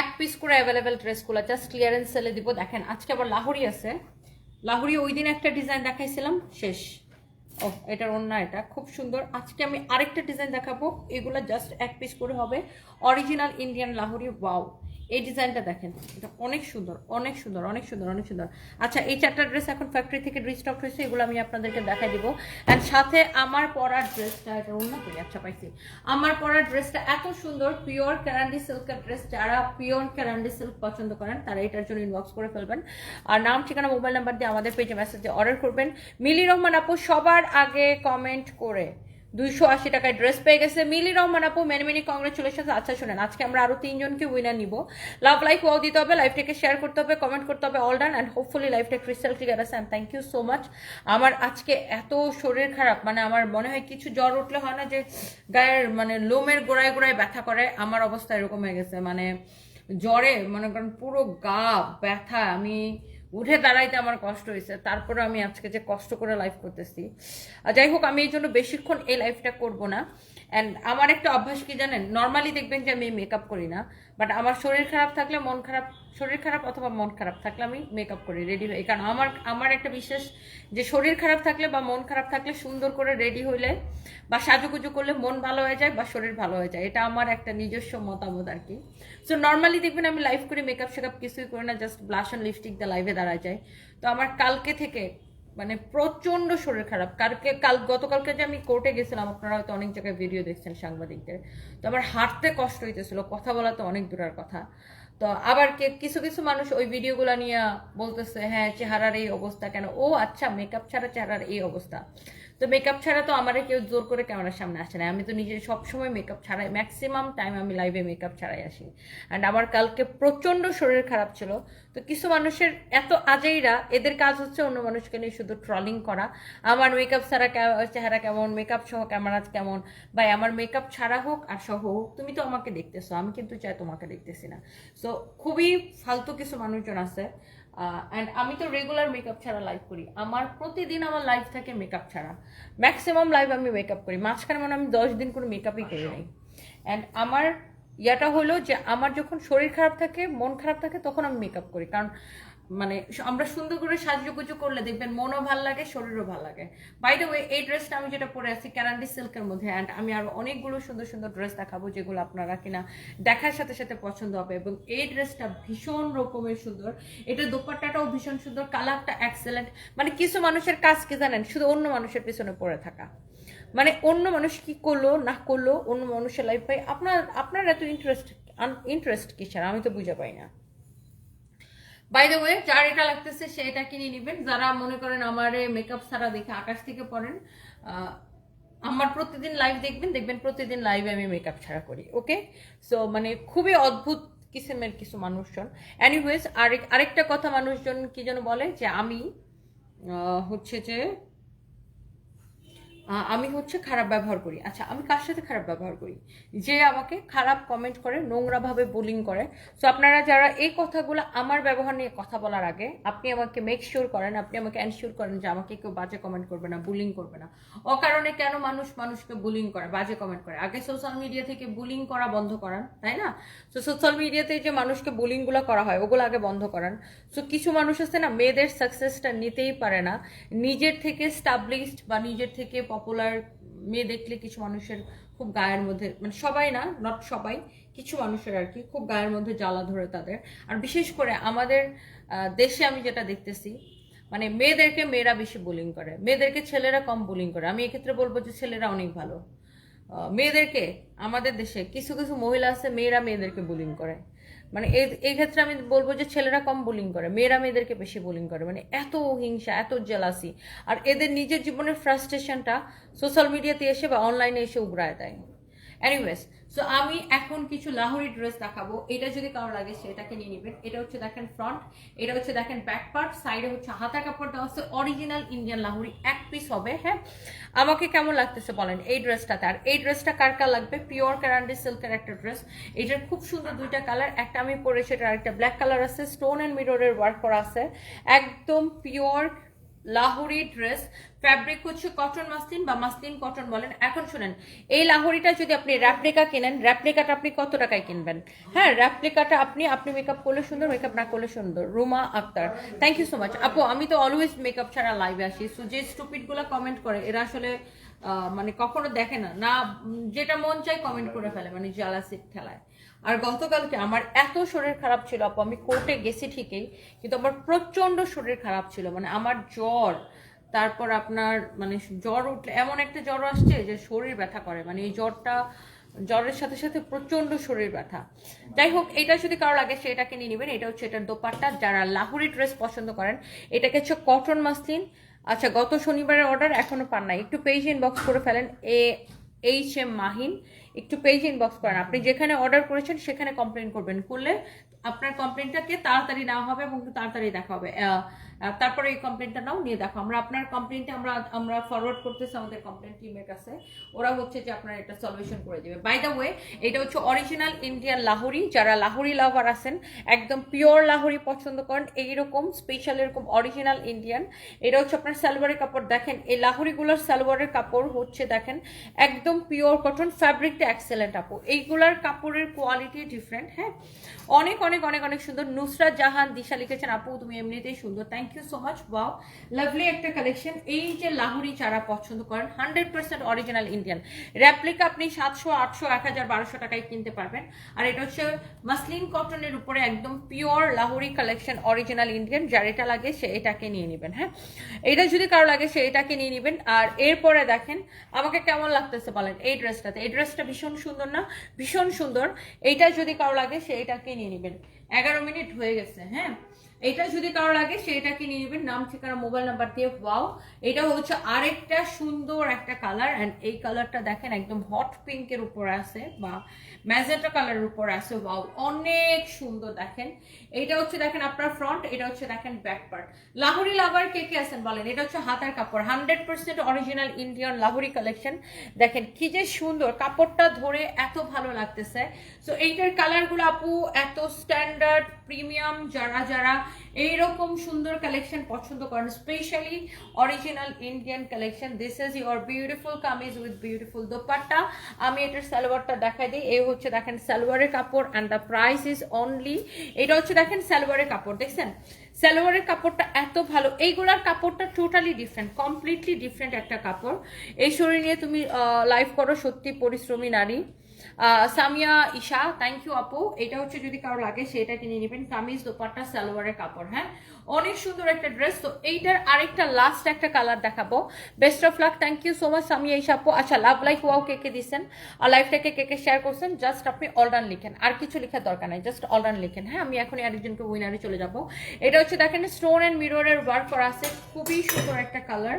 এক পিস করে অ্যাভেলেবেল ড্রেসগুলো জাস্ট ক্লিয়ারেন্স সেলে দিব। দেখেন, আজকে আবার লাহোরি আছে। লাহোরি ওই দিন একটা ডিজাইন দেখাইছিলাম, শেষ। ও, এটার অন্য এটা, খুব সুন্দর। আজকে আমি আরেকটা ডিজাইন দেখাবো, এগুলো জাস্ট এক পিস করে হবে। অরিজিনাল ইন্ডিয়ান লাহোরি ওয়াও এই ডিজাইনটা দেখেন, এটা অনেক সুন্দর অনেক সুন্দর অনেক সুন্দর অনেক সুন্দর। আচ্ছা এই চারটা ড্রেস এখন ফ্যাক্টরি থেকে রিস্টক হয়েছে, এগুলো আমি আপনাদেরকে দেখাই দিব। অ্যান্ড সাথে আমার পরার ড্রেসটা এটা অন্য করি আচ্ছা পাইছি। আমার পরার ড্রেসটা এত সুন্দর পিওর ক্যারান্ডি সিল্কের ড্রেস যারা পিওর ক্যারান্ডি সিল্ক পছন্দ করেন, তারা এটার জন্য ইনবক্স করে ফেলবেন। আর নাম, ঠিকানা মোবাইল নাম্বার দিয়ে আমাদের পেজে মেসেজে অর্ডার করবেন। মিলি রহমান আপু, সবার আগে কমেন্ট করে। দুইশো আশি টাকায় ড্রেস পেয়ে গেছে। মিলি রহমান আপু মেনি মেনি কংগ্রেচুলেশন আচ্ছা শুনেন, আজকে আমরা আরও তিনজনকে উইনার নিব। লাভ লাইফ ওয়াও দিতে হবে লাইফটাকে শেয়ার করতে হবে কমেন্ট করতে হবে অল ডান অ্যান্ড হোপফুলি লাইফটা ক্রিস্টাল ক্লিয়ার আছে and thank you so much আমার আজকে এত শরীর খারাপ মানে আমার মনে হয় কিছু জ্বর উঠলে হয় না যে গায়ের মানে লোমের গোড়ায় গোড়ায় ব্যথা করে, আমার অবস্থা এরকম হয়ে গেছে মানে জ্বরে, মনে করেন পুরো গা ব্যথা, আমি উঠে দাঁড়াইতে আমার কষ্ট হয়েছে তারপরে আমি আজকে যে কষ্ট করে লাইফ করতেছি। যাই হোক, আমি এই জন্য বেশিক্ষণ এই লাইফটা করব না। অ্যান্ড আমার একটা অভ্যাস কি জানেন? নর্মালি দেখবেন যে আমি মেকআপ করি না বাট আমার শরীর খারাপ থাকলে মন খারাপ, শরীর খারাপ অথবা মন খারাপ থাকলে আমি মেকআপ করি রেডি হই কারণ আমার আমার একটা বিশ্বাস যে শরীর খারাপ থাকলে বা মন খারাপ থাকলে সুন্দর করে রেডি হইলে বা সাজুগুজু করলে মন ভালো হয়ে যায় বা শরীর ভালো হয়ে যায়। এটা আমার একটা নিজস্ব মতামত আর কি। সো নর্মালি দেখবেন আমি লাইভ করে মেকআপ শেকআপ কিছুই করি না জাস্ট ব্লাশ অ্যান্ড লিপস্টিক দিয়ে লাইভে দাঁড়া যায় তো আমার কালকে থেকে মানে প্রচণ্ড শরীর খারাপ। কালকে, কাল, গতকালকে যে আমি কোর্টে গেছিলাম, আপনারা হয়তো অনেক জায়গায় ভিডিও দেখছেন সাংবাদিকদের। তো আমার হাঁটতে কষ্ট হইতেছিল, কথা বলা তো অনেক দূরের কথা। তো আবার কে, কিছু কিছু মানুষ ওই ভিডিওগুলো নিয়ে বলতেছে হ্যাঁ চেহারার এই অবস্থা কেন? ও আচ্ছা মেকআপ ছাড়া চেহারার এই অবস্থা। তো মেকআপ ছাড়া তো আমার কেউ জোর করে ক্যামেরার সামনে আসে না। আমি তো নিজে সবসময় মেকআপ ছাড়াই ম্যাক্সিমাম টাইম আমি লাইভে মেকআপ ছাড়াই আসি। অ্যান্ড আমার কালকে প্রচণ্ড শরীর খারাপ ছিল। তো কিছু মানুষের এত আজেইরা, এদের কাজ হচ্ছে অন্য মানুষকে নিয়ে শুধু ট্রলিং করা। আমার মেকআপ ছাড়া চেহারা কেমন মেকআপ সহ ক্যামেরা কেমন বা আমার মেকআপ ছাড়া হোক আর সহ হোক, তুমি তো আমাকে দেখতেছো, আমি কিন্তু চাই তোমাকে দেখতেছি না। সো খুবই ফালতু কিছু মানুষজন আছে। অ্যান্ড আমি তো রেগুলার মেকআপ ছাড়া লাইভ করি। আমার প্রতিদিন আমার লাইফ থাকে মেকআপ ছাড়া। ম্যাক্সিমাম লাইভ আমি মেকআপ করি। মাঝখানে মানে আমি দশ দিন কোনো মেকআপই করি নাই। অ্যান্ড আমার ইয়াটা হলো যে আমার যখন শরীর খারাপ থাকে মন খারাপ থাকে তখন আমি মেকআপ করি। কারণ মানে আমরা সুন্দর করে সাজুগুজু করলে দেখবেন মনও ভালো লাগে, শরীরও ভালো লাগে। বাই দ্য ওয়ে এই ড্রেসটা আমি যেটা পরে আছি ক্যারান্ডি সিল্কের মধ্যে অ্যান্ড আমি আরও অনেকগুলো সুন্দর সুন্দর ড্রেস দেখাবো যেগুলো আপনারা কিনা দেখার সাথে সাথে পছন্দ হবে, এবং এই ড্রেসটা ভীষণ রকমের সুন্দর। এটা দোপাট্টাটাও ভীষণ সুন্দর, কালারটা এক্সেলেন্ট মানে কিছু মানুষের কাজ কি জানেন? শুধু অন্য মানুষের পিছনে পড়ে থাকা। মানে অন্য মানুষ কি করল, না করল, অন্য মানুষের লাইফ আপনার আপনার এত ইন্টারেস্ট ইন্টারেস্ট কিসের? আমি তো বুঝে পাই না। বাই দ্য ওয়ে যার এটা লাগতেছে সে এটা কিনে নেবেন। যারা মনে করেন আমার মেকআপ ছাড়া দেখে আকাশ থেকে পড়েন আমার প্রতিদিন লাইভ দেখবেন দেখবেন প্রতিদিন লাইভে আমি মেকআপ ছাড়া করি ওকে সো মানে খুবই অদ্ভুত কিসেমের কিছু মানুষজন। অ্যানিওয়েজ আরেক, আরেকটা কথা মানুষজন কি যেন বলে যে আমি হচ্ছে যে আমি হচ্ছে খারাপ ব্যবহার করি। আচ্ছা আমি কার সাথে খারাপ ব্যবহার করি? যে আমাকে খারাপ কমেন্ট করে, নোংরাভাবে বোলিং করে। সো আপনারা যারা এই কথাগুলো আমার ব্যবহার নিয়ে কথা বলার আগে, আপনি আমাকে মেক শিওর করেন, আপনি আমাকে অ্যানশিওর করেন যে আমাকে কেউ বাজে কমেন্ট করবে না বুলিং করবে না। অকারণে কেন মানুষ মানুষকে বুলিং করে, বাজে কমেন্ট করে? আগে সোশ্যাল মিডিয়া থেকে বুলিং করা বন্ধ করান, তাই না? তো সোশ্যাল মিডিয়াতে যে মানুষকে বুলিংগুলো করা হয়, ওগুলো আগে বন্ধ করান। সো কিছু মানুষ আছে না, মেয়েদের সাকসেসটা নিতেই পারে না। নিজের থেকে স্টাবলিশড বা নিজের থেকে পপুলার মেয়ে দেখলে কিছু মানুষের খুব গায়ের মধ্যে মানে সবাই না নট সবাই, কিছু মানুষের আর কি খুব গায়ের মধ্যে জ্বালা ধরে তাদের। আর বিশেষ করে আমাদের দেশে আমি যেটা দেখতেছি মানে মেয়েদেরকে মেয়েরা বেশি বোলিং করে। মেয়েদেরকে ছেলেরা কম বোলিং করে। আমি এক্ষেত্রে বলব যে ছেলেরা অনেক ভালো। মেয়েদেরকে আমাদের দেশে কিছু কিছু মহিলা আছে, মেয়েরা মেয়েদেরকে বোলিং করে। মানে এই ক্ষেত্রে আমি বলব যে ছেলেরা কম বোলিং করে, মেয়েরা মেয়েদেরকে বেশি বোলিং করে মানে এত হিংসা, এত জেলাসি আর এদের নিজের জীবনের ফ্রাস্ট্রেশনটা সোশ্যাল মিডিয়াতে এসে বা অনলাইনে এসে উগড়ায় দেয়। এনিওয়েজ সো আমি এখন কিছু লাহোরি ড্রেস দেখাবো। এটা যদি কারও লাগে, সেটাকে নিয়ে নেবেন। এটা হচ্ছে দেখেন ফ্রন্ট এটা হচ্ছে দেখেন ব্যাক পার্ট সাইডে হচ্ছে হাতা কাপড় দেওয়া হচ্ছে অরিজিনাল ইন্ডিয়ান লাহোরি এক পিস হবে হ্যাঁ? আমাকে কেমন লাগতেছে বলেন এই ড্রেসটাতে আর এই ড্রেসটা কার কার লাগবে? পিওর ক্যারান্ডি সিল্কের একটা ড্রেস এটার খুব সুন্দর দুইটা কালার একটা আমি পরেছি এটা আরেকটা ব্ল্যাক কালার আছে। স্টোন অ্যান্ড মিররের ওয়ার্ক করা আছে। একদম পিওর লাহোরি ড্রেস ফ্যাব্রিক হচ্ছে কটন মাসলিন বা মাসলিন কটন বলেন। এখন শুনেন, এই লাহোরিটা যদি আপনি র্যাপ্লিকা কেনেন র্যাপ্লিকাটা আপনি কত টাকায় কিনবেন? হ্যাঁ র্যাপ্লিকাটা আপনি আপনি মেকআপ করলে সুন্দর মেকআপ না করলে সুন্দর। Ruma Akter thank you so much আপু, আমি তো অলওয়েজ মেকআপ ছাড়া লাইভে আসি সো যে স্টুপিডগুলো কমেন্ট করে, এরা আসলে মানে কখনো দেখে না। না, যেটা মন চাই কমেন্ট করে ফেলে মানে জালাসি ঠেলায়। আর গতকালকে আমার এত শরীর খারাপ ছিল, আপু, আমি কোর্টে গেছি ঠিকই, কিন্তু আমার প্রচণ্ড শরীর খারাপ ছিল মানে আমার জ্বর, তারপর আপনার মানে জ্বর উঠলে এমন একটা জ্বর আসছে যে শরীর ব্যথা করে মানে এই জ্বরটা, জ্বরের সাথে সাথে প্রচণ্ড শরীর ব্যথা। যাই হোক, এটা যদি কারও লাগে সেটাকে কিনে নেবেন, এটা হচ্ছে এটার দোপাট্টা, যারা লাহুরি ড্রেস পছন্দ করেন, এটাকে হচ্ছে কটন মাসলিন আচ্ছা গত শনিবারের অর্ডার এখনও পান নাই, একটু পেজ ইনবক্স করে ফেলেন, এ, এইচ এম মাহিন। একটু পেজ ইনবক্স করেন। আপনি যেখানে অর্ডার করেছেন, সেখানে কমপ্লেন করবেন। করলে আপনার কমপ্লেনটাকে তাড়াতাড়ি নেওয়া হবে এবং তাড়াতাড়ি দেখা হবে। তারপরে এই কমপ্লেনটা নাও, নিয়ে দেখো। আমরা আপনার কমপ্লেনটা আমরা আমরা ফরওয়ার্ড করতেছি আমাদের কমপ্লেন টিমের কাছে। ওরা হচ্ছে যে আপনার এটা সলিউশন করে দেবে। বাই দ্য ওয়ে এটা হচ্ছে অরিজিনাল ইন্ডিয়ান লাহোরি যারা লাহোরি লাভার আছেন, একদম পিওর লাহোরি পছন্দ করেন। এইরকম স্পেশাল এরকম অরিজিনাল ইন্ডিয়ান এটা হচ্ছে আপনার সালোয়ারের কাপড়। দেখেন, এই লাহোরিগুলোর সালোয়ারের কাপড় হচ্ছে, দেখেন, একদম পিওর কটন ফ্যাব্রিকটা এক্সেলেন্ট আপু। এইগুলার কাপড়ের কোয়ালিটি ডিফারেন্ট হ্যাঁ? অনেক অনেক অনেক অনেক সুন্দর। নুসরাত জাহান দিশা লিখেছেন, আপু, তুমি এমনিতেই সুন্দর। Thank you so much wow lovely একটা কালেকশন এই যে লাহোরি যারা পছন্দ করেন hundred percent original Indian replica আপনি সাতশো, আটশো, এক হাজার, বারোশো টাকায় কিনতে পারবেন। আর এটা হচ্ছে মাসলিন কটনের উপরে একদম pure Lahori collection original Indian যার এটা লাগে সে এটাকে নিয়ে নেবেন হ্যাঁ? এটা যদি কারও লাগে সে এটাকে নিয়ে নেবেন। আর এরপরে দেখেন, আমাকে কেমন লাগতেছে বলেন? এই ড্রেসটাতে এই ড্রেসটা ভীষণ সুন্দর না? ভীষণ সুন্দর। এইটা যদি কারও লাগে সে এটাকে নিয়ে নেবেন। এগারো মিনিট হয়ে গেছে হ্যাঁ? এটা যদি কারও লাগে, সেটাকে নিয়ে নেবেন। নাম, ঠিকানা, মোবাইল নাম্বার দিয়ে ওয়াও। এটা হচ্ছে আরেকটা সুন্দর একটা কালার। অ্যান্ড এই কালারটা দেখেন, একদম হট পিঙ্কের উপর আছে বা ম্যাজেন্টা কালারের উপর আছে। ওয়াও, অনেক সুন্দর দেখেন। এটা হচ্ছে দেখেন আপনার ফ্রন্ট এটা হচ্ছে দেখেন ব্যাক পার্ট লাহোরি লাভার কে কে আছেন বলেন? এটা হচ্ছে হাতার কাপড়। Hundred percent original Indian Lahori collection দেখেন কি যে সুন্দর। কাপড়টা ধরে এত ভালো লাগতেছে। সো এইটার কালারগুলো আপু এত স্ট্যান্ডার্ড প্রিমিয়াম যারা যারা এইরকম সুন্দর কালেকশন পছন্দ করেন specially original Indian collection this is your beautiful kameez with beautiful dupatta আমি এটার সালোয়ারটা দেখাই দিই। এই হচ্ছে দেখেন সালোয়ারের কাপড় and the price is only এটা হচ্ছে দেখেন সালোয়ারের কাপড়, দেখছেন? সালোয়ারের কাপড়টা এত ভালো। এইগুলার কাপড়টা টোটালি ডিফারেন্ট কমপ্লিটলি ডিফারেন্ট একটা কাপড়। এই শরীর নিয়ে তুমি লাইভ করো সত্যি পরিশ্রমী নারী। সামিয়া ইশা থ্যাংক ইউ আপু। এটা হচ্ছে যদি কারও লাগে, সেটা কিনে নেবেন। কামিজ, দোপাট্টা, সালোয়ারের কাপড় হ্যাঁ? অনেক সুন্দর একটা ড্রেস তো এইটার আরেকটা লাস্ট একটা কালার দেখাবো। Best of luck thank you so much Samia Isha আপু আচ্ছা লাভ লাইক ওয়াও কে কে দিচ্ছেন আর লাইফটাকে কে কে শেয়ার করছেন? জাস্ট আপনি অলরান লিখেন। আর কিছু লেখার দরকার নাই জাস্ট অলরান লিখেন। হ্যাঁ আমি এখনই আরেকজনকে উইনারে চলে যাব। এটা হচ্ছে দেখেন স্টোন অ্যান্ড মিররের ওয়ার্ক করা আছে। খুবই সুন্দর একটা কালার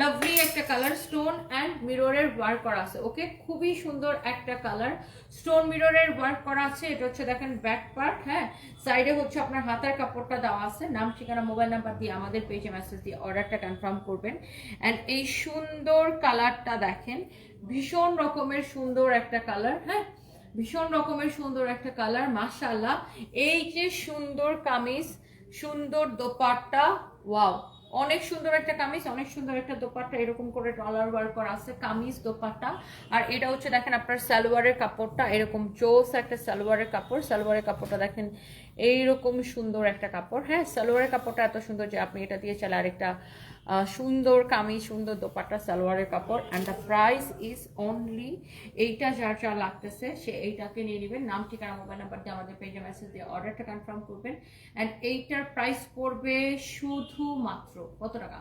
লাভলি একটা কালার স্টোন অ্যান্ড মিররের ওয়ার্ক করা আছে। ওকে খুবই সুন্দর একটা কালার স্টোন মিররের ওয়ার্ক করা আছে। এটা হচ্ছে দেখেন ব্যাক পার্ট হ্যাঁ? সাইডে হচ্ছে আপনার হাতার কাপড়টা দেওয়া আছে, নাম ঠিকানা মোবাইল নাম্বার দিয়ে আমাদের পেজে মেসেজ দিয়ে অর্ডারটা কনফার্ম করবেন। অ্যান্ড এই সুন্দর কালারটা দেখেন, ভীষণ রকমের সুন্দর একটা কালার হ্যাঁ? ভীষণ রকমের সুন্দর একটা কালার মাশাল্লাহ এই যে সুন্দর কামিজ, সুন্দর দোপাট্টা ওয়াও অনেক সুন্দর একটা কামিজ, অনেক সুন্দর একটা দোপাট্টা, এরকম করে ডলার ওয়ার্ক করা আছে, কামিজ দোপাট্টা। আর এটা হচ্ছে দেখেন আপনার সালোয়ারের কাপড়টা, এরকম জোস একটা সালোয়ারের কাপড়। সালোয়ারের কাপড়টা দেখেন, এইরকম সুন্দর একটা কাপড়। হ্যাঁ সালোয়ারের কাপড়টা এত সুন্দর যে আপনি এটা দিয়ে চালে আরেকটা সুন্দর কামি সুন্দর দোপাট্টা সালোয়ারের কাপড় and the price is only এইটা যার যা লাগতেছে সে এইটাকে নিয়ে নেবেন। নাম ঠিকানা মোবাইল নাম্বার দিয়ে আমাদের পেজে মেসেজ দিয়ে অর্ডারটা কনফার্ম করবেন। অ্যান্ড এইটার প্রাইস পড়বে শুধুমাত্র কত টাকা?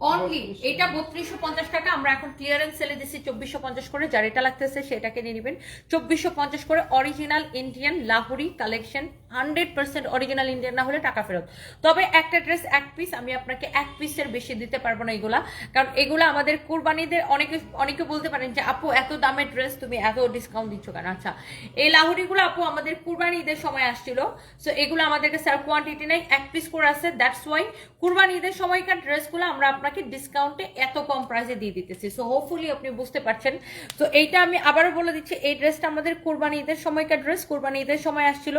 অনলি এটা বত্রিশশো পঞ্চাশ টাকা। আমরা এখন ক্লিয়ারেন্স সেলে দিচ্ছি চব্বিশশো পঞ্চাশ করে। যার এটা লাগতেছে সেটাকে নিয়ে নেবেন। চব্বিশশো পঞ্চাশ করে original Indian Lahori collection hundred percent original Indian না হলে টাকা ফেরত। তবে একটা ড্রেস এক পিস আমি আপনাকে এক পিসের বেশি দিতে পারব না এগুলা। কারণ এগুলা আমাদের কুরবানিদের অনেকে অনেকে বলতে পারেন যে, আপু, এত দামের ড্রেস তুমি এত ডিসকাউন্ট দিচ্ছ কেন? আচ্ছা এই লাহোরিগুলো আপু আমাদের কুরবানি ঈদের সময় আসছিল। সো এগুলো আমাদের কাছে আর কোয়ান্টিটি নেই, এক পিস করে আছে দ্যাটস ওয়াই কুরবানি ঈদের সময়কার ড্রেসগুলো আমরা আপনাকে ডিসকাউন্টে এত কম প্রাইসে দিয়ে দিতেছি। সো হোপফুলি আপনি বুঝতে পারছেন। তো এইটা আমি আবারও বলে দিচ্ছি, এই ড্রেসটা আমাদের কোরবানি ঈদের সময়কার ড্রেস কোরবানি ঈদের সময় আসছিল।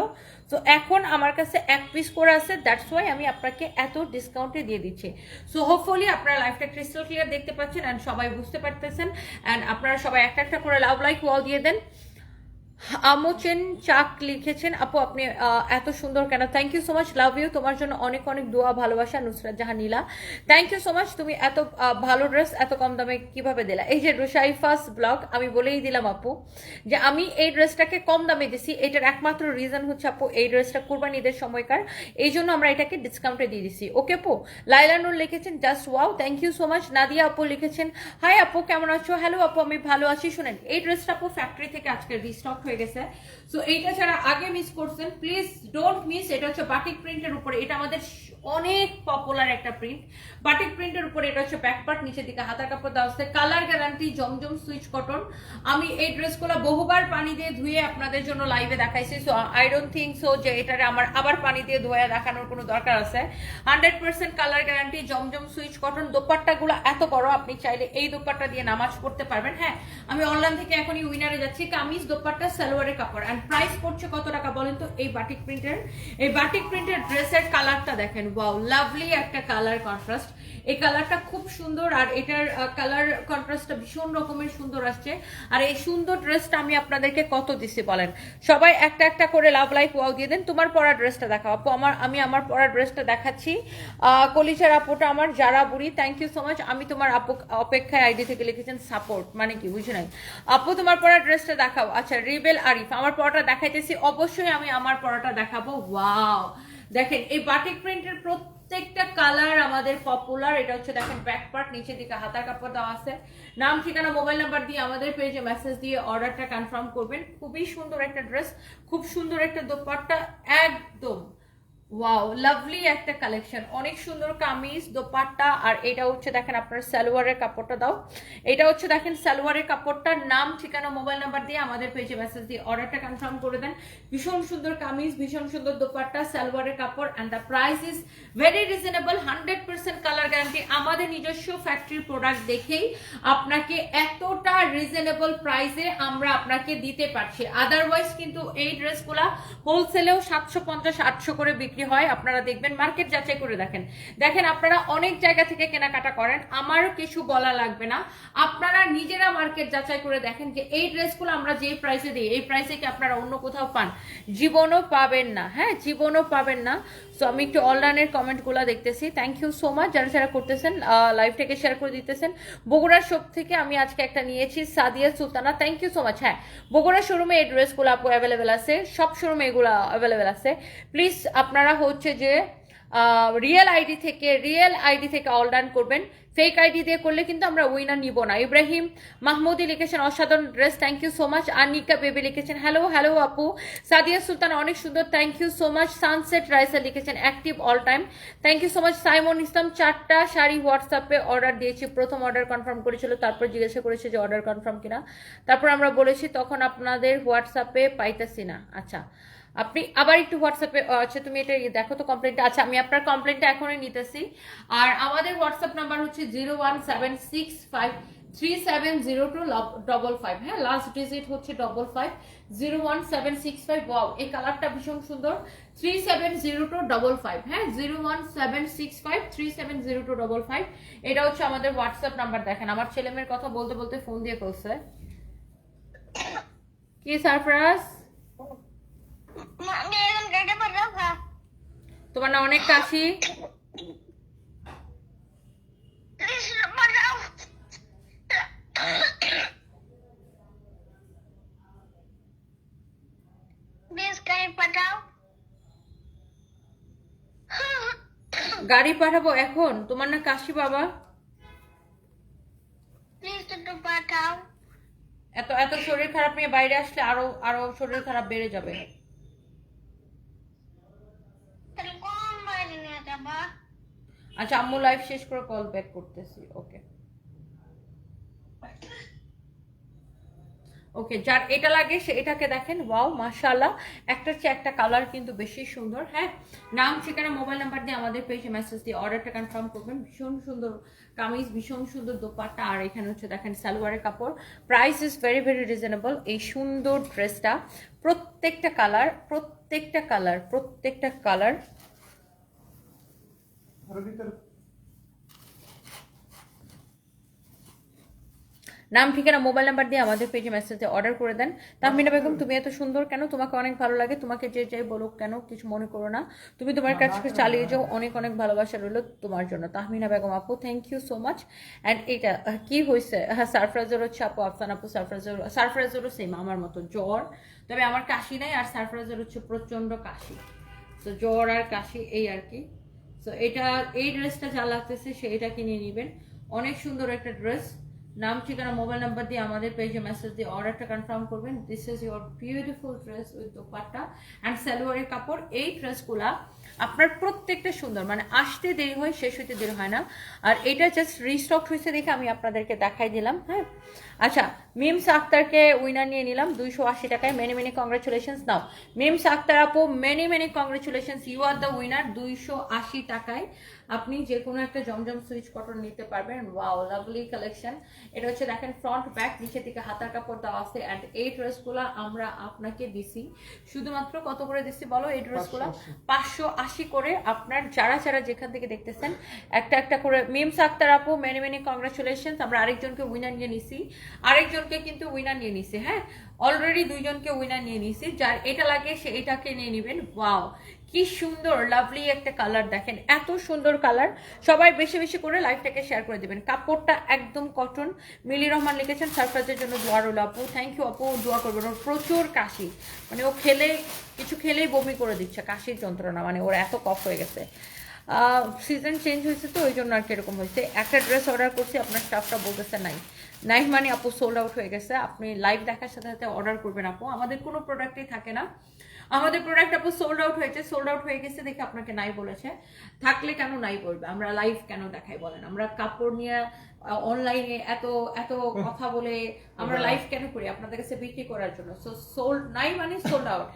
তো এখন আমার কাছে এক পিস করে আছে দ্যাটস ওয়াই আমি আপনাকে এত ডিসকাউন্টে দিয়ে দিচ্ছি। সো হোপফুলি আপনারা লাইফটা ক্রিস্টাল ক্লিয়ার দেখতে পাচ্ছেন অ্যান্ড সবাই বুঝতে পারতেছেন। অ্যান্ড আপনারা সবাই একটা একটা করে লাভ লাইক ওয়াল দিয়ে দেন। আমোচেন চাক লিখেছেন, আপু, আপনি এত সুন্দর কেন? Thank you so much love you তোমার জন্য অনেক অনেক দোয়া, ভালোবাসা, Nusrat Jahan, Nila. Thank you so much তুমি এত ভালো ড্রেস এত কম দামে কীভাবে দিলা? এই যে রুশাইফাস ব্লগ, আমি বলেই দিলাম, আপু, যে আমি এই ড্রেসটাকে কম দামে দিছি। এটার একমাত্র রিজন হচ্ছে, আপু, এই ড্রেসটা কুরবানি ঈদের সময়কার। এই জন্য আমরা এটাকে ডিসকাউন্টে দিয়ে দিছি। ওকে আপু? লাইলানুর লিখেছেন just wow thank you so much Nadia আপু লিখেছেন হাই আপু, কেমন আছো? হ্যালো আপু, আমি ভালো আছি। শুনেন, এই ড্রেসটা আপু ফ্যাক্টরি থেকে আজকে রিস্টক হয়ে গেছে। সো এইটা যারা আগে মিস করছেন প্লিজ ডোন্ট মিস এটা হচ্ছে বাটিক প্রিন্টের উপরে, এটা আমাদের অনেক পপুলার একটা প্রিন্ট বাটিক প্রিন্টের উপরে এটা হচ্ছে ব্যাক পার্ট নিচের দিকে হাতার কাপড় দেওয়া আছে। Colour guarantee Zamzam Swiss cotton আমি এই ড্রেসগুলো বহুবার পানি দিয়ে ধুয়ে আপনাদের জন্য লাইভে দেখাইছি। So I don't think so যে এটারে আমার আবার পানি দিয়ে ধোয়া দেখানোর কোনো দরকার আছে। Hundred percent colour guarantee Zamzam Swiss cotton দোপাট্টাগুলো এত বড়, আপনি চাইলে এই দোপাট্টা দিয়ে নামাজ পড়তে পারবেন। হ্যাঁ আমি অনলাইন থেকে এখনই উইনারে যাচ্ছি। কামিজ দোপাট্টা সালোয়ারের কাপড়। অ্যান্ড প্রাইস পড়ছে কত টাকা বলেন তো? এই বাটিক প্রিন্টের এই বাটিক প্রিন্টের ড্রেসের কালারটা দেখেন। ওয়াও লাভলি একটা কালার কন্ট্রাস্ট এই কালারটা খুব সুন্দর আর এটার কালার কন্ট্রাস্টটা ভীষণ রকমের সুন্দর আসছে। আর এই সুন্দর ড্রেসটা আমি আপনাদেরকে কত দিছি বলেন? সবাই একটা একটা করে লাভ লাইফ ওয়াও দিয়ে দেন। তোমার পরা ড্রেসটা দেখাও। আপু আমার আমি আমার পরা ড্রেসটা দেখাচ্ছি। আহ, কলিজার আপুটা আমার যারা বুড়ি থ্যাংক ইউ সো মাচ আমি তোমার আপু অপেক্ষায় আইডি থেকে লিখেছেন সাপোর্ট মানে কি বুঝে নাই? আপু তোমার পরা ড্রেসটা দেখাও। আচ্ছা রিবেল আরিফ আমার পরাটা দেখাইতেছি। অবশ্যই আমি আমার পরাটা দেখাবো। ওয়াও দেখেন এই বাটিক প্রিন্টের প্রত্যেকটা কালার আমাদের পপুলার এটা হচ্ছে দেখেন ব্যাক পার্ট নিচের দিকে হাতার কাপড় দেওয়া আছে। নাম, ঠিকানা মোবাইল নাম্বার দিয়ে আমাদের পেজে মেসেজ দিয়ে অর্ডারটা কনফার্ম করবেন। খুবই সুন্দর একটা ড্রেস খুব সুন্দর একটা দোপাট্টা, একদম ওয়াও লাভলি একটা কালেকশন অনেক সুন্দর কামিজ, দোপাট্টা, আর এটা হচ্ছে দেখেন আপনার সালোয়ারের কাপড়টা দাও। এটা হচ্ছে দেখেন সালোয়ারের কাপড়টার নাম, ঠিকানা মোবাইল নাম্বার দিয়ে আমাদের পেজে মেসেজ দিয়ে অর্ডারটা কনফার্ম করে দেন। ভীষণ সুন্দর কামিজ, ভীষণ সুন্দর দোপাট্টা, সালোয়ারের কাপড় and the price is very reasonable hundred percent colour guarantee আমাদের নিজস্ব ফ্যাক্টরির প্রোডাক্ট দেখেই আপনাকে এতটা রিজনেবল প্রাইসে আমরা আপনাকে দিতে পারছি। আদারওয়াইজ কিন্তু এই ড্রেসগুলা হোলসেলেও সাতশো পঞ্চাশ, আটশো করে বিক্রি হয়, আপনারা দেখবেন মার্কেট যাচাই করে দেখেন। দেখেন, আপনারা অনেক জায়গা থেকে কেনাকাটা করেন, আমারও কিছু বলা লাগবে না। আপনারা মার্কেট যাচাই করে দেখেন যে এই ড্রেসগুলো আমরা যে প্রাইসে দিই, এই প্রাইসে কি আপনারা অন্য কোথাও পান? জীবনও পাবেন না হ্যাঁ জীবনও পাবেন না। সো আমি একটু অনলাইনের কমেন্টগুলো দেখতেছি। থ্যাংক ইউ সো মাচ যারা যারা করতেছেন লাইভ থেকে শেয়ার করে দিতেছেন। বগুড়ার শপ থেকে আমি আজকে একটা নিয়েছি, Sadia Sultana. Thank you so much হ্যাঁ বগুড়া শোরুমে এই ড্রেসগুলো আপু অ্যাভেলেবেল আছে সব শোরুমে এগুলো অ্যাভেলেবেল আছে। প্লিজ আপনারা হচ্ছে যে রিয়েল আইডি থেকে রিয়েল আইডি থেকে অর্ডার করবেন। ফেক আইডি দিয়ে করলে কিন্তু আমরা উইনার নিব না। ইব্রাহিম মাহমুদি লিখেছেন, অসাধারণ dress thank you so much R Nika baby লিখেছেন হ্যালো হ্যালো আপু। সাদিয়া সুলতান, অনেক সুন্দর thank you so much sunset Raisa লিখেছেন active all time thank you so much Simon Islam, চারটা শাড়ি হোয়াটসঅ্যাপে অর্ডার দিয়েছি। প্রথম অর্ডার কনফার্ম করেছিল, তারপর জিজ্ঞাসা করেছে যে অর্ডার কনফার্ম কিনা। তারপর আমরা বলেছি, তখন আপনাদের হোয়াটসঅ্যাপে পাইতেছি না। আচ্ছা আপনি আবার একটু হোয়াটসঅ্যাপে আচ্ছা তুমি এটা দেখো তো কমপ্লেনটা আচ্ছা আমি আপনার কমপ্লেনটা এখনই নিতেছি। আর আমাদের হোয়াটসঅ্যাপ নাম্বার হচ্ছে zero one seven six five three seven zero two double five হ্যাঁ লাস্ট ডিজিট হচ্ছে double five zero one seven six five wow এই কালারটা ভীষণ সুন্দর। Three seven zero two double five হ্যাঁ zero one seven six five three seven zero two double five এটা হচ্ছে আমাদের হোয়াটসঅ্যাপ নাম্বার দেখেন, আমার ছেলেমেয়ের কথা বলতে বলতে ফোন দিয়ে করছে কি সারপ্রাইজ তোমার না অনেক কাশি. গাড়ি পাঠাবো এখন? তোমার না কাশি বাবা? এত এত শরীর খারাপ নিয়ে বাইরে আসলে আরও আরও শরীর খারাপ বেড়ে যাবে। আচ্ছা আম্মু লাইফ শেষ করে কল ব্যাক করতেছি ওকে ওকে যার এটা লাগে, সে এটাকে দেখেন ওয়াও মাশাআল্লাহ। একটার চেয়ে একটা কালার কিন্তু বেশি সুন্দর হ্যাঁ? নাম, ঠিকানা মোবাইল নাম্বার দিয়ে আমাদের পেজে মেসেজ দিয়ে অর্ডারটা কনফার্ম করবেন। ভীষণ সুন্দর কামিজ, ভীষণ সুন্দর দোপাট্টা। আর এখানে হচ্ছে দেখেন, সালোয়ারের কাপড়। Price is very very reasonable এই সুন্দর ড্রেসটা প্রত্যেকটা কালার প্রত্যেকটা কালার প্রত্যেকটা কালার নাম ঠিকানা মোবাইল নাম্বার দিয়ে আমাদের পেজে মেসেজে অর্ডার করে দেন। তাহমিনা বেগম তুমি এত সুন্দর কেন? তোমাকে অনেক ভালো লাগে। তোমাকে যে যাই বলুক কেন কিছু মনে করো না। তুমি তোমার কাজকে চালিয়ে যাও। অনেক অনেক ভালোবাসা রইল তোমার জন্য। তাহমিনা বেগম আপু thank you so much and এটা কি হয়েছে হ্যাঁ সারফরাজের হচ্ছে আপু আফসান আপু সারফরাজের সারফরাজেরও সেম আমার মতো। জ্বর তবে আমার কাশি নাই আর সারফরাজের হচ্ছে প্রচণ্ড কাশি। তো জ্বর আর কাশি এই আর কি। তো এটা, এই ড্রেসটা যা লাগতেছে সে, এটা কিনে নেবেন। অনেক সুন্দর একটা ড্রেস নাম, ঠিকানা মোবাইল নাম্বার দিয়ে আমাদের পেজে মেসেজ দিয়ে অর্ডারটা কনফার্ম করবেন। This is your beautiful dress with dupatta and সালোয়ারের কাপড়। এই ড্রেসগুলা আপনার প্রত্যেকটা সুন্দর। মানে আসতে দেরি হয়, শেষ হইতে দেরি হয় না। আর এটা জাস্ট রিস্টক হয়েছে দেখে আমি আপনাদেরকে দেখাই দিলাম হ্যাঁ? আচ্ছা মিমস আক্তারকে উইনার নিয়ে নিলাম দুইশো আশি টাকায়। Many many congratulations now Mims Akter আপু many many congratulations you are the winner দুইশো আশি টাকায়। আপনি যে কোনো একটা জমজম সুইচ কটন নিতে পারবেন। ওয়াও লাভলি কালেকশন এটা হচ্ছে দেখেন ফ্রন্ট ব্যাক নিচের দিকে হাতার কাপড় দেওয়া আছে। অ্যান্ড এই ড্রেসগুলো আমরা আপনাকে দিছি। শুধুমাত্র কত করে দিছি বলো? এই ড্রেসগুলো পাঁচশো আশি। করে আপনার যারা যারা যেখান থেকে দেখতেছেন একটা একটা করে মিমস আক্তার আপু মেনি মেনি কংগ্রাচুলেশন আমরা আরেকজনকে উইনার নিয়ে নিছি। আরেকজনকে কিন্তু উইনার নিয়ে নিছি হ্যাঁ? অলরেডি দুইজনকে উইনার নিয়ে নিছি। যার এটা লাগে সে এটাকে নিয়ে নেবেন। ওয়াও কি সুন্দর লাভলি একটা কালার দেখেন, এত সুন্দর কালার সবাই বেশি বেশি করে লাইফটাকে শেয়ার করে দিবেন। কাপড়টা একদম কটন মিলি রহমান লিখেছেন সারফরাজের জন্য দোয়া রইল আপু। থ্যাংক ইউ আপু, দোয়া করবেন। ওর প্রচুর কাশি। মানে ও খেলে, কিছু খেলেই বমি করে দিচ্ছে। কাশির যন্ত্রণা মানে ওর এত কফ হয়ে গেছে। সিজন চেঞ্জ হয়েছে তো ওই জন্য আর কি এরকম হয়েছে। একটা ড্রেস অর্ডার করছি, আপনার স্টাফটা বলতেছে নাই। নাই মানে আপু সোল্ড আউট হয়ে গেছে। আপনি লাইভ দেখার সাথে সাথে অর্ডার করবেন আপু। আমাদের কোনো প্রোডাক্টই থাকে না। আমাদের প্রোডাক্ট আপু সোল্ড আউট হয়েছে সোল্ড আউট হয়ে গেছে দেখে আপনাকে নাই বলেছে। থাকলে কেন নাই বলবে? আমরা লাইভ কেন দেখাই বলেন? আমরা কাপড় নিয়ে অনলাইনে এত এত কথা বলে আমরা লাইভ কেন করি? আপনাদের কাছে বিক্রি করার জন্য। সো সোল্ড নাই মানে সোল্ড আউট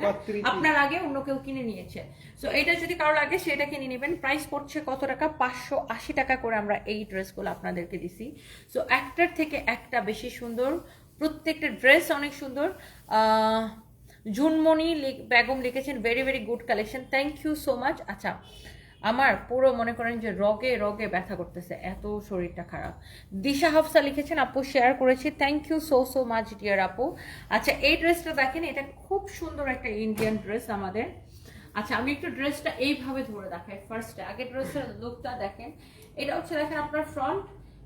আপনার আগে অন্য কেউ কিনে নিয়েছে। সো এটা যদি কারও লাগে সেটা কিনে নেবেন। প্রাইস পড়ছে কত টাকা? পাঁচশো আশি টাকা করে আমরা এই ড্রেসগুলো আপনাদেরকে দিছি। সো একটার থেকে একটা বেশি সুন্দর। প্রত্যেকটা ড্রেস অনেক সুন্দর। ঝুনমণি বেগম লিখেছেন very very good collection thank you so much আচ্ছা আমার পুরো মনে করেন যে রগে রগে ব্যথা করতেছে, এত শরীরটা খারাপ। দিশা হাফসা লিখেছেন, আপু শেয়ার করেছি thank you so so much dear আপু। আচ্ছা এই ড্রেসটা দেখেন, এটা খুব সুন্দর একটা ইন্ডিয়ান ড্রেস আমাদের। আচ্ছা আমি একটু ড্রেসটা এইভাবে ধরে দেখাই ফার্স্টে আগে ড্রেসের লুকটা দেখেন, এটা হচ্ছে দেখেন আপনার ফ্রন্ট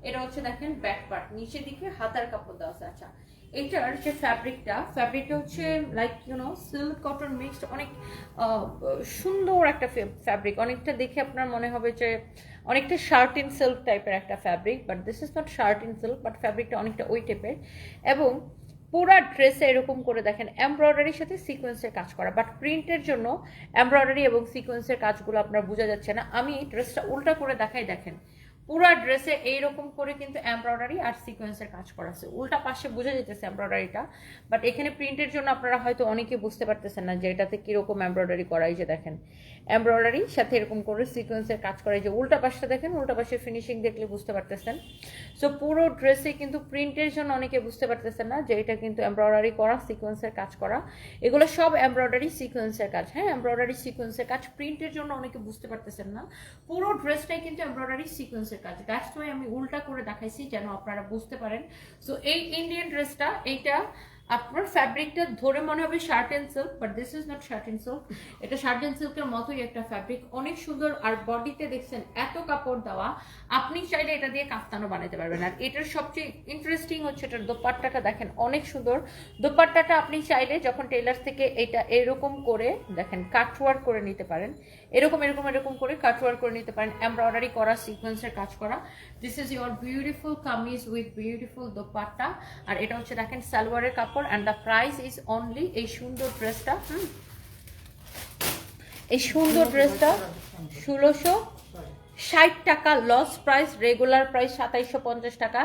এটা হচ্ছে দেখেন ব্যাক পার্ট নিচের দিকে হাতার কাপড় দেওয়া আছে। আচ্ছা এটার যে ফ্যাব্রিকটা ফ্যাব্রিকটা হচ্ছে like you know silk cotton mixed অনেক সুন্দর একটা ফ্যাব্রিক অনেকটা দেখে আপনার মনে হবে যে অনেকটা শার্ট ইন সিল্ক টাইপের একটা fabric but this is not shirt in silk but ফ্যাব্রিকটা অনেকটা ওই টাইপের এবং পুরা ড্রেসে এরকম করে দেখেন এমব্রয়ডারির সাথে সিকোয়েন্সের কাজ করা। বাট প্রিন্টের জন্য এমব্রয়ডারি এবং সিকোয়েন্সের কাজগুলো আপনার বোঝা যাচ্ছে না। আমি ড্রেসটা উল্টা করে দেখাই, দেখেন। পুরা ড্রেসে এইরকম করে কিন্তু এমব্রয়ডারি আর সিকোয়েন্সের কাজ করা আছে উল্টা পাশে বোঝা যেতেছে এমব্রয়ডারিটা বাট এখানে প্রিন্টের জন্য আপনারা হয়তো অনেকে বুঝতে পারতেছেন না যে এটাতে কীরকম এমব্রয়ডারি করাই যে দেখেন এমব্রয়ডারি সাথে এরকম করে সিকোয়েন্সের কাজ করে। যে উল্টা পাশটা দেখেন, উল্টা পাশে ফিনিশিং দেখলে বুঝতে পারতেছেন। সো পুরো ড্রেসে কিন্তু প্রিন্টের জন্য অনেকে বুঝতে পারতেছেন না যে এটা কিন্তু এমব্রয়ডারি করা সিকোয়েন্সের কাজ করা। এগুলো সব এমব্রয়ডারি সিকোয়েন্সের কাজ। হ্যাঁ এমব্রয়ডারি সিকোয়েন্সের কাজ। প্রিন্টের জন্য অনেকে বুঝতে পারতেছেন না। পুরো ড্রেসটাই কিন্তু এমব্রয়ডারি সিকোয়েন্সের কাজ। দ্যাটস ওয়াই আমি উল্টা করে দেখাইছি যেন আপনারা বুঝতে পারেন। সো এই ইন্ডিয়ান ড্রেসটা এইটা আপনার ফ্যাব্রিকটা ধরে মনে হবে shirt and silk but this is not shirt and silk এটা শার্ট অ্যান্ড সিল্কের মতোই একটা ফ্যাব্রিক অনেক সুন্দর আর বডিতে দেখছেন এত কাপড় দেওয়া। আপনি চাইলে এটা দিয়ে কাফতানও বানাতে পারবেন। আর এটার সবচেয়ে ইন্টারেস্টিং হচ্ছে এটার দোপাট্টাটা দেখেন, অনেক সুন্দর। দোপাট্টাটা আপনি চাইলে যখন টেলার থেকে এটা এরকম করে, দেখেন কাটওয়ার্ক করে নিতে পারেন। এরকম এরকম এরকম করে কাটওয়ার্ক করে নিতে পারেন। এমব্রয়ডারি করা সিকোয়েন্সের কাজ করা। This is your beautiful kameez with beautiful dupatta. আর এটা হচ্ছে দেখেন সালোয়ারের কাপড়। And the price is only এই সুন্দর ড্রেসটা হুম? এই সুন্দর ড্রেসটা ষোলোশো ষাট টাকা লস প্রাইস রেগুলার প্রাইস সাতাইশশো পঞ্চাশ টাকা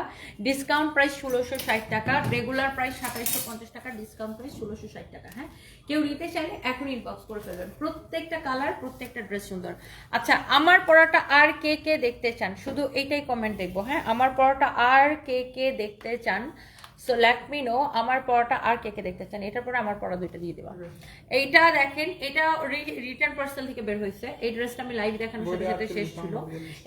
ডিসকাউন্ট প্রাইস ষোলোশো ষাট টাকা রেগুলার প্রাইস সাতাইশশো পঞ্চাশ টাকা ডিসকাউন্ট প্রাইস ষোলোশো ষাট টাকা হ্যাঁ? কেউ নিতে চাইলে এখন ইনবক্স করে ফেলবেন। প্রত্যেকটা কালার প্রত্যেকটা ড্রেস সুন্দর। আচ্ছা আমার পড়াটা আর কে কে দেখতে চান? শুধু এইটাই কমেন্ট দেখব হ্যাঁ? আমার পড়াটা আর কে কে দেখতে চান? সো লেট মি নো আমার পড়াটা আর কে কে দেখতে চান। এটার পরে আমার পড়া দুইটা দিয়ে দেবা। এইটা দেখেন এটা রিটার্ন পার্সেল থেকে বের হয়েছে। এই ড্রেসটা আমি লাইভ দেখানোর সাথে সাথে শেষ ছিল।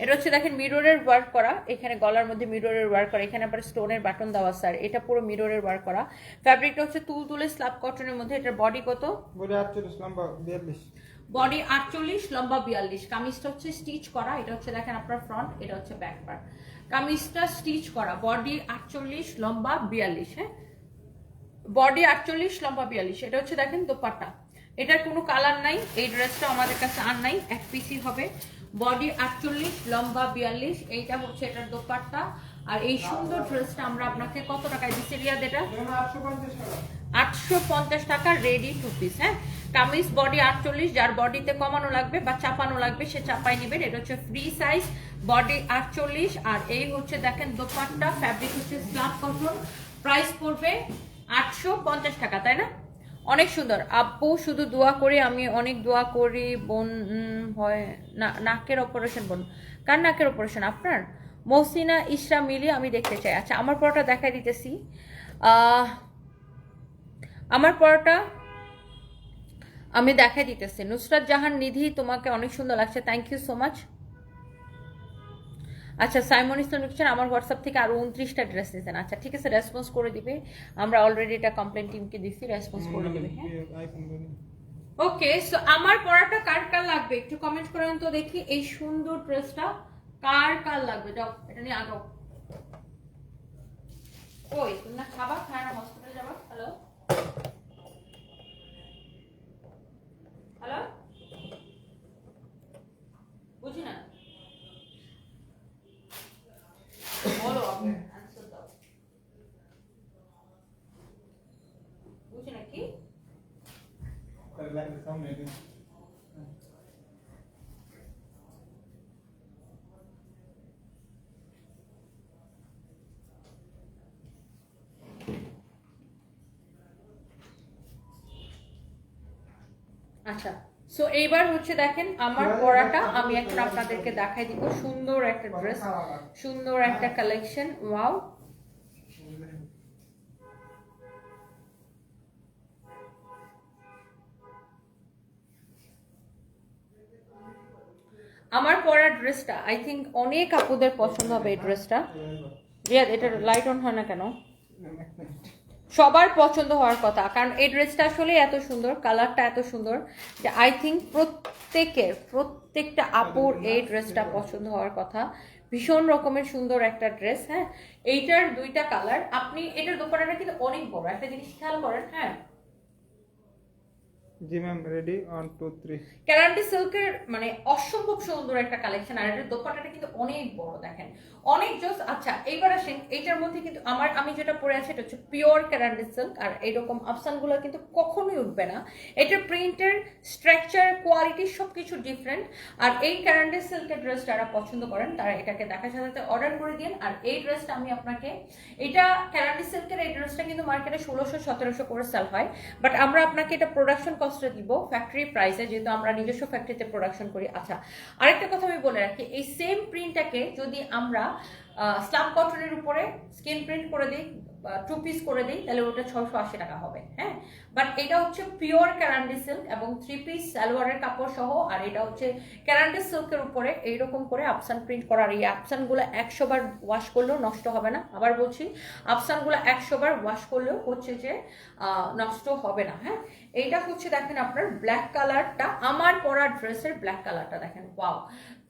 এটা হচ্ছে দেখেন মিররের ওয়ার্ক করা। এখানে গলার মধ্যে মিররের ওয়ার্ক করা। এখানে আবার স্টোনের বাটন দেওয়া স্যার এটা পুরো মিররের ওয়ার্ক করা। ফ্যাব্রিকটা হচ্ছে তুল তুলে স্ল্যাব কটনের মধ্যে। এটার বডি কত? বডি আটচল্লিশ লম্বা বিয়াল্লিশ। বডি আটচল্লিশ লম্বা বিয়াল্লিশ। কামিজটা হচ্ছে স্টিচ করা। এটা হচ্ছে দেখেন আপনার ফ্রন্ট এটা হচ্ছে ব্যাক পার্ট কামিজটা স্টিচ করা। বডি আটচল্লিশ, লম্বা বিয়াল্লিশ হ্যাঁ? বডি আটচল্লিশ, লম্বা বিয়াল্লিশ। এটা হচ্ছে দেখেন দোপাট্টা। এটার কোনো কালার নাই, এই ড্রেসটা আমাদের কাছে আর নাই, এক পিসি হবে। বডি আটচল্লিশ, লম্বা বিয়াল্লিশ, এইটা হচ্ছে এটার দোপাট্টা। আর এই সুন্দর ড্রেসটা আমরা আপনাকে কত টাকায় দিচ্ছি, রিয়াদ, এটা? আটশো পঞ্চাশ টাকা রেডি টু পিস হ্যাঁ? কামিজ বডি আটচল্লিশ, যার বডিতে কমানো লাগবে বা চাপানো লাগবে, সে চাপাই নেবেন এটা হচ্ছে ফ্রি সাইজ বডি আটচল্লিশ, আর এই হচ্ছে দেখেন দোপাট্টা ফ্যাব্রিক হচ্ছে স্লাব কটন প্রাইস পড়বে আটশো পঞ্চাশ টাকা, তাই না? অনেক সুন্দর। আপু, শুধু দোয়া করি, আমি অনেক দোয়া করি, বোন হয়, না, নাকের অপারেশন বোন। কার নাকের অপারেশন আপনার? মহসিনা ইসরা মিলি, আমি দেখতে চাই। আচ্ছা আমার পরটা দেখাই দিতেছি। আমার পরটা আমি দেখাই দিতেছি। নুসরাত জাহান নিধি, তোমাকে অনেক সুন্দর লাগছে। থ্যাংক ইউ সো মাচ আচ্ছা সাইমন ইসলাম লিখছেন, আমার হোয়াটসঅ্যাপ থেকে আরও উনত্রিশটা ড্রেস নিয়েছেন আচ্ছা ঠিক আছে রেসপন্স করে দিবে। আমরা অলরেডি এটা কমপ্লেন টিমকে দিচ্ছি রেসপন্স করে দিবে ওকে সো আমার পড়াটা কার কার লাগবে? একটু কমেন্ট করেন তো দেখি, এই সুন্দর ড্রেসটা কার কার লাগবে? যাও, এটা নিয়ে আগাও। ওই তুমি না খাবার খায় না হসপিটালে যাবা? হ্যালো হ্যালো বুঝি না বলো আনসার দাও বুঝি না কি সামনে আচ্ছা সো এইবার হচ্ছে দেখেন আমার পরাটা আমি এখন আপনাদেরকে দেখাই দিব। সুন্দর একটা ড্রেস সুন্দর একটা কালেকশন ওয়াও আমার পরা ড্রেসটা আই থিঙ্ক অনেক আপুদের পছন্দ হবে এই ড্রেসটা রিয়াদ এটা লাইট অন হয় না কেন? সবার পছন্দ হওয়ার কথা। কারণ এই ড্রেসটা আসলে এত সুন্দর কালারটা এত সুন্দর যে আই থিঙ্ক প্রত্যেকের প্রত্যেকটা আপুর এই ড্রেসটা পছন্দ হওয়ার কথা। ভীষণ রকমের সুন্দর একটা ড্রেস হ্যাঁ? এইটার দুইটা কালার আপনি এটার দোকানটা কিন্তু অনেক বড়। একটা জিনিস খেয়াল করেন হ্যাঁ? জি ma'am ready one two three Karandi সিল্কের মানে অসম্ভব সুন্দর একটা কালেকশন আর কিন্তু অনেক বড়, দেখেন। অনেক জোস আচ্ছা এইবার আসেন, এইটার মধ্যে কিন্তু আমার, আমি যেটা পরে আছি, এটা হচ্ছে পিওর ক্যারান্টি সিল্ক আর কিন্তু কখনোই উঠবে না। এটার প্রিন্টের স্ট্রাকচার কোয়ালিটি সব কিছু ডিফারেন্ট আর এই ক্যারান্টি সিল্কের ড্রেস যারা পছন্দ করেন, তারা এটাকে দেখার সাথে সাথে অর্ডার করে দিন, আর এই ড্রেসটা আমি আপনাকে, এটা ক্যারান্টি সিল্কের এই ড্রেসটা কিন্তু মার্কেটে ষোলোশো সতেরোশো করে সেল হয় বাট আমরা আপনাকে এটা প্রোডাকশন কস্টে দিব ফ্যাক্টরি প্রাইসে যেহেতু আমরা নিজস্ব ফ্যাক্টরিতে প্রোডাকশন করি। আচ্ছা আরেকটা কথা আমি বলে রাখি, এই সেম প্রিন্টটাকে যদি আমরা স্লাব কটনের উপরে স্কিন প্রিন্ট করে দিই টু পিস করে দিই, তাহলে ওটা ছশো আশি টাকা হবে হ্যাঁ? বাট এটা হচ্ছে পিওর ক্যারান্ডি সিল্ক এবং থ্রি পিস সালোয়ারের কাপড় সহ, আর এটা হচ্ছে ক্যারান্ডি সিল্কের উপরে এইরকম করে আপসান প্রিন্ট করা আর এই আপসানগুলো একশো বার ওয়াশ করলেও নষ্ট হবে না। আবার বলছি আপসানগুলো একশো বার ওয়াশ করলেও হচ্ছে যে নষ্ট হবে না হ্যাঁ? এইটা হচ্ছে দেখেন আপনার ব্ল্যাক কালারটা আমার পরা ড্রেসের ব্ল্যাক কালারটা দেখেন ওয়াও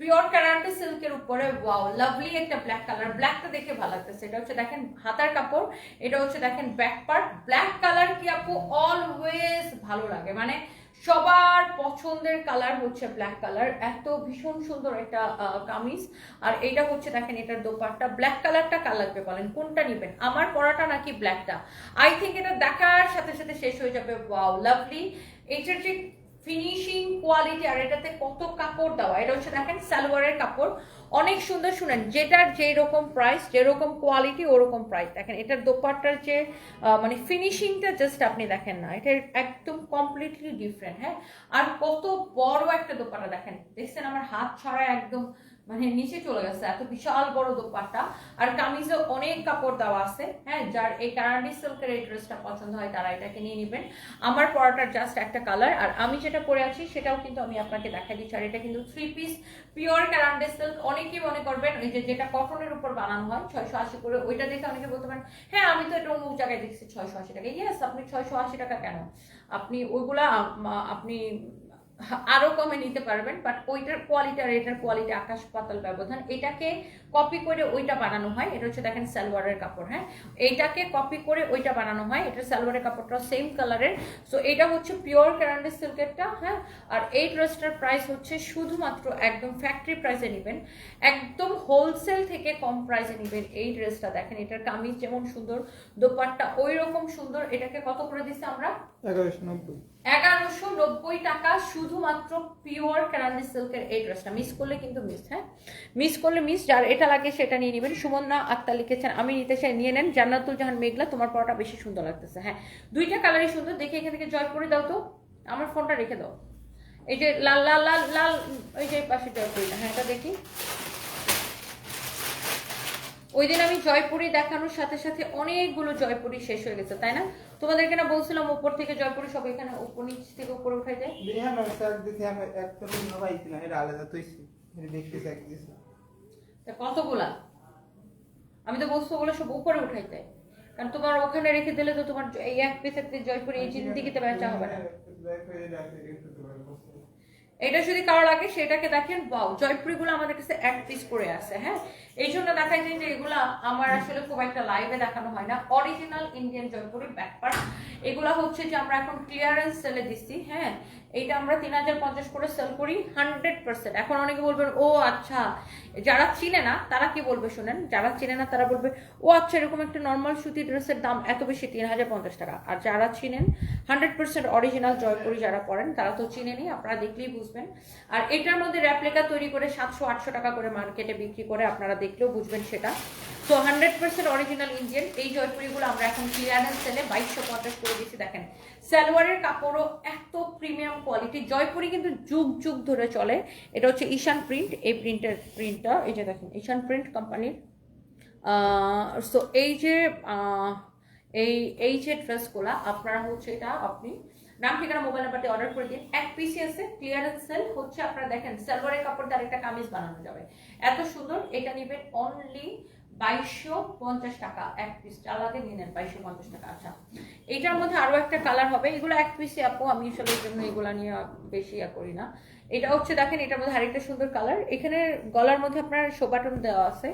পিওর ক্যারান্টি সিল্কের উপরে ওয়াও লাভলি একটা ব্ল্যাক কালার ব্ল্যাকটা দেখে ভালো লাগতেছে। এটা হচ্ছে, দেখেন, হাতার কাপড়। এটা হচ্ছে, দেখেন ব্যাক পার্ট ব্ল্যাক কালার কি আপু? অলওয়েজ ভালো লাগে। মানে সবার পছন্দের কালার হচ্ছে ব্ল্যাক কালার এত ভীষণ সুন্দর একটা কামিজ। আর এটা হচ্ছে, দেখেন, এটার দোপাট্টা। ব্ল্যাক কালারটা কার লাগবে বলেন? কোনটা নেবেন? আমার পরাটা নাকি ব্ল্যাকটা আই থিঙ্ক এটা দেখার সাথে সাথে শেষ হয়ে যাবে। ওয়াও লাভলি এটার যে ফিনিশিং কোয়ালিটি আর এটাতে কত কাপড় দেওয়া? এটা হচ্ছে দেখেন, সালোয়ারের কাপড়। অনেক সুন্দর শুনেন, যেটার যেই রকম প্রাইস যেরকম কোয়ালিটি ওরকম প্রাইস দেখেন, এটার দোপাট্টার যে মানে ফিনিশিংটা জাস্ট আপনি দেখেন না, এটা একদম কমপ্লিটলি ডিফারেন্ট হ্যাঁ? আর কত বড় একটা দোপাট্টা, দেখেন। দেখছেন আমার হাত ছড়া একদম মানে নিচে চলে গেছে, এত বিশাল বড় দোপাট্টা। আর কামিজে অনেক কাপড় দেওয়া আছে হ্যাঁ যার এই কারানি সিল্কের এই ড্রেসটা পছন্দ হয়, তারা এটাকে নিয়ে নেবেন। আমার পরাটার জাস্ট একটা কালার আর আমি যেটা পরে আছি, সেটাও কিন্তু আমি আপনাকে দেখা দিচ্ছি। আর এটা কিন্তু three piece pure Karandi silk অনেকেই মনে করবেন ওই যে যেটা কটনের উপর বানানো হয়, ছয়শো আশি করে, ওইটা দেখে অনেকে বলতে পারেন হ্যাঁ আমি তো এটা অন্য জায়গায় দেখছি, ছয়শো আশি টাকা। ইয়েস আপনি ছয়শো আশি টাকা কেন? আপনি ওইগুলা আপনি আরও কমে নিতে পারবেন বাট ওইটার কোয়ালিটি আর এটার কোয়ালিটি আকাশ পাতাল ব্যবধান, এটাকে কপি করে ওইটা বানানো হয়, এটা হচ্ছে দেখেন সালোয়ারের কাপড় হ্যাঁ? এইটাকে কপি করে ওইটা বানানো হয়, এটা সালোয়ারের কাপড়টা সেম কালারের সো এটা হচ্ছে পিওর ক্যারান্ডে সিল্কেরটা হ্যাঁ? আর এই ড্রেসটার প্রাইস হচ্ছে শুধুমাত্র একদম ফ্যাক্টরি প্রাইসে নেবেন, একদম হোলসেল থেকে কম প্রাইসে নেবেন এই ড্রেসটা দেখেন এটার কামিজ যেমন সুন্দর, দোপাট্টা ওই রকম সুন্দর, এটাকে কত করে দিচ্ছি আমরা? এগারোশো নব্বই। এগারোশো নব্বই টাকা শুধুমাত্র পিওর ক্যারান্ডি সিল্কের এই ড্রেসটা মিস করলে কিন্তু মিস হ্যাঁ? মিস করলে মিস যার এটা লাগে সেটা নিয়ে নেবেন। সুমন্না আক্তার লিখেছেন, আমি নিতে চাই, নিয়ে নেন। জান্নাতুল জাহান মেঘলা, তোমার পড়াটা বেশি সুন্দর লাগতেছে। হ্যাঁ দুইটা কালারই সুন্দর। দেখে এখান থেকে জয়পুরি দাও তো। আমার ফোনটা রেখে দাও। এই যে লাল লাল লাল লাল ওই যে পাশে জয়পুরিটা হ্যাঁ এটা দেখি। ওই দিন আমি জয়পুরি দেখানোর সাথে সাথে অনেকগুলো জয়পুরি শেষ হয়ে গেছে তাই না? তোমাদেরকে না বলছিলাম উপর থেকে জয়পুরি সব এখানে উপর নিচ থেকে উপরে উঠাই যায়। হ্যাঁ কতগুলা? আমি তো বলছি ওগুলো সব উপরে উঠাইতে কারণ তোমার ওখানে রেখে দিলে তো তোমার এই এক পিসের জয়পুরি এই জিন্দিগিতে বেচা হবে না। এটা যদি কারও লাগে, সেটাকে দেখেন বাউ জয়পুরি গুলো আমাদের কাছে এক পিস করে আছে হ্যাঁ? এই জন্য দেখাই যায় যে এগুলা আমার আসলে খুব একটা লাইভে দেখানো হয় না। অরিজিনাল ইন্ডিয়ান জয়পুরি ব্যাপার এগুলা হচ্ছে যে আমরা এখন ক্লিয়ারেন্স সেলে দিচ্ছি হ্যাঁ? এইটা আমরা তিন হাজার পঞ্চাশ করে সেল করি হান্ড্রেড পার্সেন্ট এখন অনেকে বলবেন, ও আচ্ছা যারা চিনে না, তারা কি বলবে শোনেন? যারা চিনে না, তারা বলবে, ও আচ্ছা এরকম একটা নর্মাল সুতি ড্রেসের দাম এত বেশি, তিন হাজার পঞ্চাশ টাকা। আর যারা চিনেন হান্ড্রেড পার্সেন্ট অরিজিনাল জয়পুরি যারা পড়েন, তারা তো চিনেনি আপনারা দেখলেই বুঝবেন। আর এটার মধ্যে র্যাপ্লিকা তৈরি করে সাতশো, আটশো টাকা করে মার্কেটে বিক্রি করে আপনারা দেখলেও বুঝবেন সেটা। তো হান্ড্রেড পার্সেন্ট অরিজিনাল ইন্ডিয়ান এই জয়পুরিগুলো আমরা এখন ক্লিয়ারেন্স সেলে বাইশশো পঞ্চাশ করে দিচ্ছি দেখেন। সালোয়ারের কাপড়ও এত প্রিমিয়াম কোয়ালিটি জয়পুরি কিন্তু যুগ যুগ ধরে চলে। এটা হচ্ছে ঈশান প্রিন্ট এই প্রিন্টের প্রিন্টটা এই যে দেখেন, ঈশান প্রিন্ট কোম্পানির সো এই যে এই এই যে ড্রেসগুলো আপনারা হচ্ছে এটা আপনি নাম, ঠিকানা মোবাইল নাম্বারটি অর্ডার করে দিন এক পিসি আছে ক্লিয়ারেন্স সেল হচ্ছে, আপনারা দেখেন, সালোয়ারের কাপড় দিয়ে একটা কামিজ বানানো যাবে। এত সুন্দর, এটা নেবেন অনলি বাইশশো পঞ্চাশ টাকা এক পিস আলাদা নিয়ে নেন বাইশশো পঞ্চাশ টাকা। আচ্ছা এইটার মধ্যে আরও একটা কালার হবে। এগুলো এক পিসে আপু, আমি আসলে জন্য এগুলো নিয়ে বেশি ইয়া করি না। এটা হচ্ছে দেখেন, এটার মধ্যে আরেকটা সুন্দর কালার এখানে গলার মধ্যে আপনার শোবাটন দেওয়া আছে।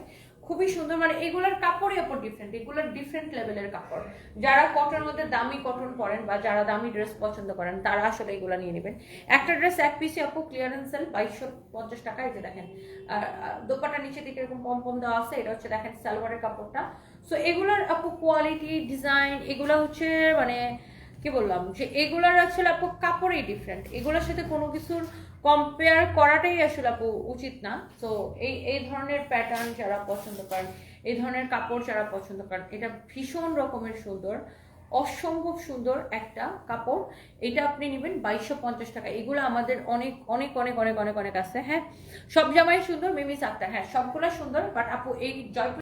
খুবই সুন্দর মানে এগুলোর কাপড়ই ওপর ডিফারেন্ট এগুলোর ডিফারেন্ট লেভেলের কাপড়। যারা কটন মধ্যে দামি কটন পরেন বা যারা দামি ড্রেস পছন্দ করেন, তারা আসলে এগুলো নিয়ে নেবেন। একটা ড্রেস এক পিসে আপু ক্লিয়ারেন্স সেল বাইশশো পঞ্চাশ টাকা, এই যে দেখেন আর দোপাটা নিচে দিকে এরকম পম পম দেওয়া আছে, এটা হচ্ছে দেখেন সালোয়ারের কাপড়টা। সো এগুলোর আপু কোয়ালিটি ডিজাইন এগুলো হচ্ছে মানে কি বললাম, যে এগুলোর আসলে আপু কাপড়ই ডিফারেন্ট এগুলোর সাথে কোনো কিছুর কম্পেয়ার করাটাই আসলে আপু উচিত না। তো এই এই ধরনের প্যাটার্ন যারা পছন্দ করেন, এই ধরনের কাপড় যারা পছন্দ করেন, এটা ভীষণ রকমের সুন্দর, অসম্ভব সুন্দর একটা কাপড়। এটা আপনি নেবেন বাইশশো পঞ্চাশ টাকা। এগুলো আমাদের অনেক অনেক অনেক অনেক অনেক অনেক আছে। হ্যাঁ সব জামাই সুন্দর মিমিস আক্তার হ্যাঁ সবগুলো সুন্দর বাট আপু এই জয়পুর